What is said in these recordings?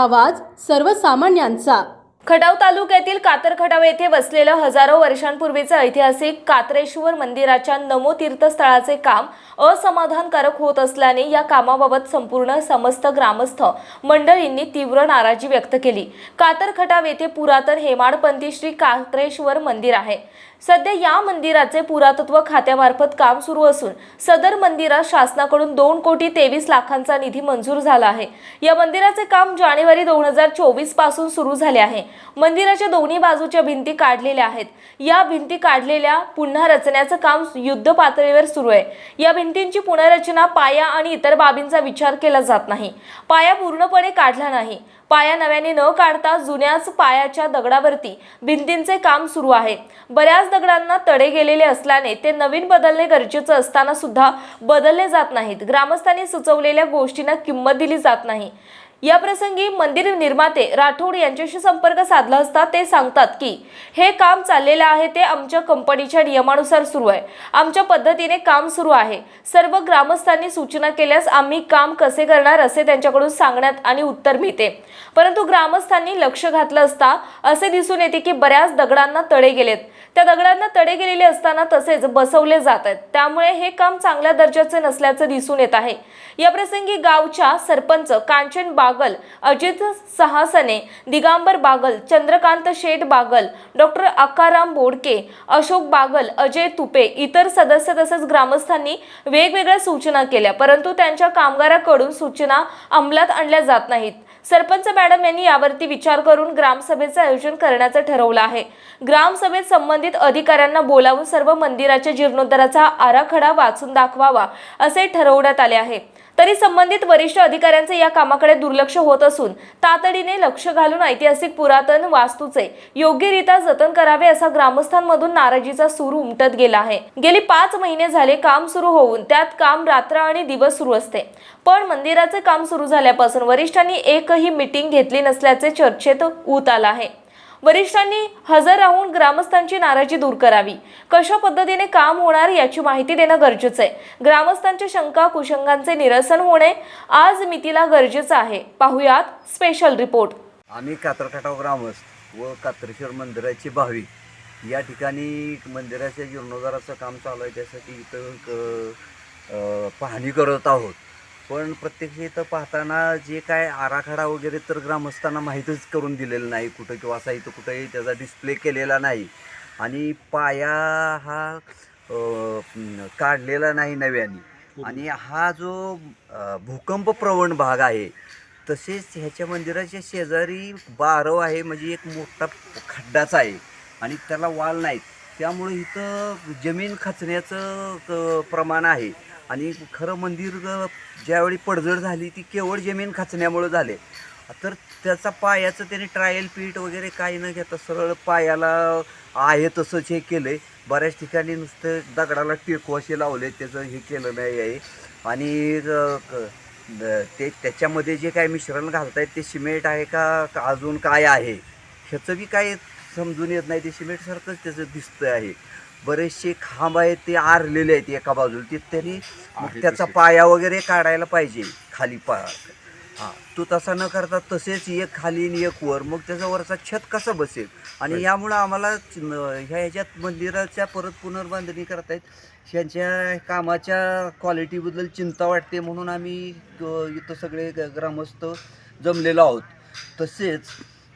आवाज सर्वसामान्यांचा. खटाव तालुक्यातील कातर खटाव येथे वसलेलं हजारो वर्षांपूर्वीचं ऐतिहासिक कात्रेश्वर मंदिराच्या नमो तीर्थस्थळाचे काम असमाधानकारक होत असल्याने या कामाबाबत संपूर्ण समस्त ग्रामस्थ मंडळींनी तीव्र नाराजी व्यक्त केली. कातर खटाव येथे पुरातन हेमाडपंथी श्री कात्रेश्वर मंदिर आहे. सध्या या मंदिराचे पुरातत्व खात्यामार्फत काम सुरू असून सदर मंदिरात शासनाकडून दोन कोटी तेवीस लाखांचा निधी मंजूर झाला आहे. या मंदिराचे काम जानेवारी दोन हजार चोवीसपासून सुरू झाले आहे. मंदिराच्या दोन्ही बाजूच्या भिंती काढलेल्या आहेत. या भिंती काढलेल्या पुन्हा रचण्याचं काम युद्ध पातळीवर सुरू आहे. या भिंतींची पुनर्रचना पाया आणि इतर बाबींचा विचार केला जात नाही. पाया पूर्णपणे काढला नाही. पाया नव्याने न काढता जुन्याच पायाच्या दगडावरती भिंतींचे काम सुरू आहे. बऱ्याच दगडांना तडे गेलेले असल्याने ते नवीन बदलणे गरजेचं असताना सुद्धा बदलले जात नाहीत. ग्रामस्थांनी सुचवलेल्या गोष्टींना किंमत दिली जात नाही. या प्रसंगी मंदिर निर्माते राठोड यांच्याशी संपर्क साधला असता ते सांगतात की हे काम चाललेलं आहे ते आमच्या कंपनीच्या नियमानुसार सुरू आहे. आमच्या पद्धतीने काम सुरू आहे. सर्व ग्रामस्थांनी सूचना केल्यास आम्ही काम कसे करणार असे त्यांच्याकडून सांगण्यात आणि उत्तर मिळते. परंतु ग्रामस्थांनी लक्ष घातलं असता असे दिसून येते की बऱ्याच दगडांना तळे गेलेत. त्या दगडांना तडे गेलेले असताना तसेच बसवले जात आहेत. त्यामुळे हे काम चांगल्या दर्जाचे नसल्याचं दिसून येत आहे. या प्रसंगी गावच्या सरपंच कांचन बागल अजित सहासने दिगांबर बागल चंद्रकांत शेठ बागल डॉक्टर अक्काराम बोडके अशोक बागल अजय तुपे इतर सदस्य तसेच ग्रामस्थांनी वेगवेगळ्या सूचना केल्या. परंतु त्यांच्या कामगाराकडून सूचना अंमलात आणल्या जात नाहीत. सरपंच मॅडम यांनी यावरती विचार करून ग्रामसभेचं आयोजन करण्याचं ठरवलं आहे. ग्रामसभेत संबंधित अधिकाऱ्यांना बोलावून सर्व मंदिराच्या जीर्णोद्धाराचा आराखडा वाचून दाखवावा असे ठरवण्यात आले आहे. तरी संबंधित वरिष्ठ अधिकाऱ्यांचे या कामाकडे दुर्लक्ष होत असून तातडीने लक्ष घालून ऐतिहासिक पुरातन वास्तूचे योग्यरित्या जतन करावे असा ग्रामस्थांमधून नाराजीचा सूर उमटत गेला आहे. गेली पाच महिने झाले काम सुरू होऊन त्यात काम रात्र आणि दिवस सुरू असते. पण मंदिराचे काम सुरू झाल्यापासून वरिष्ठांनी एकही मिटिंग घेतली नसल्याचे चर्चेत ऊत आला आहे. वरिष्ठांनी हजर राहून ग्रामस्थांची नाराजी दूर करावी. कशा पद्धतीने काम होणार याची माहिती देणं गरजेचं आहे. ग्रामस्थांच्या शंका कुशंकांचे निरसन होणे आज मितीला गरजेचं आहे. पाहुयात स्पेशल रिपोर्ट आम्ही कात्रखटाव ग्रामस्थ व कात्रेश्वर मंदिराची भावी. या ठिकाणी मंदिराच्या जीर्णोद्धाराचं काम चालू आहे. त्यासाठी इथं पाहणी करत आहोत. पण प्रत्यक्ष इथं पाहताना जे काय आराखडा वगैरे तर ग्रामस्थांना माहीतच करून दिलेलं नाही कुठं किंवा असा इथं कुठंही त्याचा डिस्प्ले केलेला नाही. आणि पाया हा काढलेला नाही नव्याने. आणि हा जो भूकंप प्रवण भाग आहे तसेच ह्याच्या मंदिराच्या शेजारी बारव आहे म्हणजे एक मोठा खड्डाच आहे. आणि त्याला वाल नाहीत. त्यामुळे इथं जमीन खचण्याचं प्रमाण आहे. आणि खरं मंदिर ज्यावेळी पडझड झाली ती केवळ जमीन खचण्यामुळं झाले. तर त्याचा पायाचं त्याने ट्रायल पीठ वगैरे काही न घेता सरळ पायाला आहे तसंच हे केलं आहे बऱ्याच ठिकाणी नुसतं दगडाला टेकू लावले त्याचं हे केलं नाही आहे. आणि ते त्याच्यामध्ये जे काय मिश्रण घालतायत ते सिमेंट आहे का का अजून काय आहे? ह्याचं बी काय समजून येत नाही. ते सिमेंटसारखंच त्याचं दिसतं आहे. बरेचसे खांब आहेत ते आरलेले आहेत एका बाजूला. ते तरी मग त्याचा पाया वगैरे काढायला पाहिजे खाली पा हां. तो तसा न करता तसेच एक खाली आणि एक वर. मग त्याचा वरचा छत कसं बसेल? आणि यामुळं आम्हाला ह्या ह्याच्यात मंदिराच्या परत पुनर्बांधणी करतायत. ह्यांच्या कामाच्या क्वालिटीबद्दल चिंता वाटते म्हणून आम्ही इथं सगळे ग- ग्रामस्थ जमलेलो आहोत. तसेच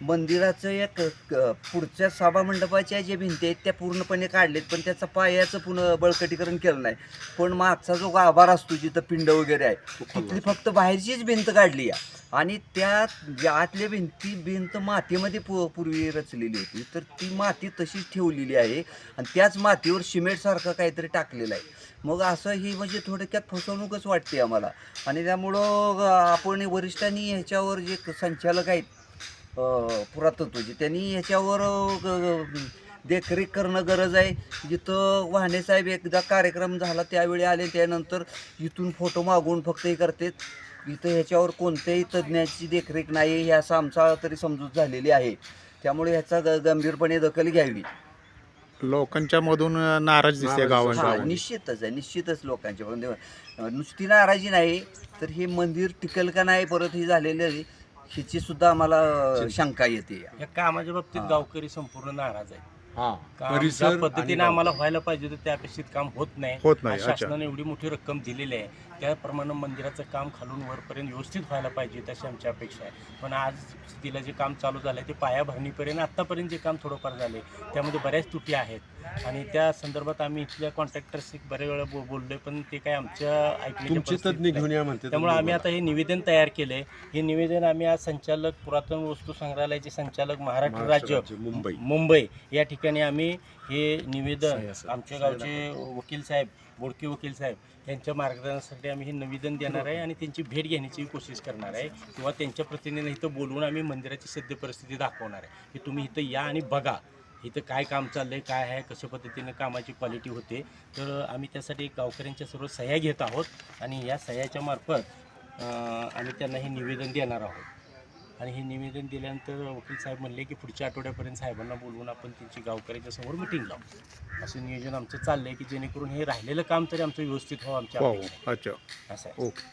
मंदिराचं एक क- पुढच्या सभामंडपाच्या ज्या भिंती आहेत त्या पूर्णपणे काढलेत पण त्याचा पायाचं पुन्हा बळकटीकरण केलं नाही. पण मागचा जो गाभार असतो जिथं पिंड वगैरे आहे तिथली फक्त बाहेरचीच भिंत काढली आहे आणि त्या ज्या आतल्या भिंती भिंत मातीमध्ये पू पूर्वी रचलेली होती. तर ती माती तशीच ठेवलेली आहे. आणि त्याच मातीवर सिमेंटसारखं काहीतरी टाकलेलं आहे. मग असं ही म्हणजे थोडक्यात फसवणूकच वाटते आम्हाला. आणि त्यामुळं अ, आपण वरिष्ठांनी ह्याच्यावर जे संचालक आहेत पुरातत्वाचे त्यांनी ह्याच्यावर देखरेख करणं गरज आहे. जिथं वाहने साहेब एकदा कार्यक्रम झाला त्यावेळी आले त्यानंतर इथून फोटो मागून फक्त हे करतात इथं ह्याच्यावर कोणत्याही तज्ज्ञाची देखरेख नाही हे असं आमचा तरी समजूत झालेली आहे. त्यामुळे ह्याचा ग गंभीरपणे दखल घ्यावी. लोकांच्या मधून नाराज दिसते हा, गावांच्या निश्चितच आहे निश्चितच लोकांच्या नुसती नाराजी नाही तर हे मंदिर टिकल का नाही परत हे झालेलं आहे. हिची सुद्धा आम्हाला शंका येते. या कामाच्या बाबतीत. गावकरी संपूर्ण नाराज आहे हा. काम ज्या परिसर पद्धतीने आम्हाला व्हायला पाहिजे होतं त्या अपेक्षित काम होत नाही. होत नाही, आज अच्छा. शासनाने एवढी मोठी रक्कम दिलेली आहे. त्याप्रमाणे मंदिराचं काम खालून वरपर्यंत व्यवस्थित व्हायला पाहिजे अशी आमची अपेक्षा आहे. पण आज तिला जे काम चालू झालं आहे ते पायाभरणीपर्यंत आत्तापर्यंत जे काम थोडंफार झाले त्यामध्ये बऱ्याच त्रुटी आहेत. आणि त्या संदर्भात आम्ही इथल्या कॉन्ट्रॅक्टर्स बऱ्याच वेळा बो बोललोय पण ते काय आमच्या तुमचे परिस्थितीत तज्ज्ञ नाही. घेऊन या म्हणते त्यामुळे आम्ही आता हे निवेदन तयार केलंय हे निवेदन आम्ही आज संचालक पुरातन वस्तू संग्रहालयाचे संचालक महाराष्ट्र महाराष्ट्र राज्य राज्य, मुंबई. मुंबई या ठिकाणी आम्ही हे निवेदन. आमच्या गावचे वकील साहेब बोडके वकील साहेब यांच्या मार्गदर्शनासाठी आम्ही हे निवेदन देणार आहे आणि त्यांची भेट घेण्याची कोशिश करणार आहे किंवा त्यांच्या प्रतिनिधीने इथं बोलवून आम्ही मंदिराची सद्य परिस्थिती दाखवणार आहे की तुम्ही इथं या आणि बघा इथं काय काम चाललंय काय आहे कशा पद्धतीने कामाची क्वालिटी होते तर आम्ही त्यासाठी गावकऱ्यांच्या सर्व सह्या घेत आहोत आणि या सह्याच्या मार्फत आम्ही त्यांना हे निवेदन देणार आहोत. आणि हे निवेदन दिल्यानंतर वकील साहेब म्हणले की पुढच्या आठवड्यापर्यंत साहेबांना बोलवून आपण त्यांची गावकऱ्याच्या समोर मिटिंग लावू. असं नियोजन आमचं चाललं आहे की जेणेकरून हे राहिलेलं काम तरी आमचं व्यवस्थित व्हावं आमच्या हो अच्छा. आहे. असं आहे. ओके.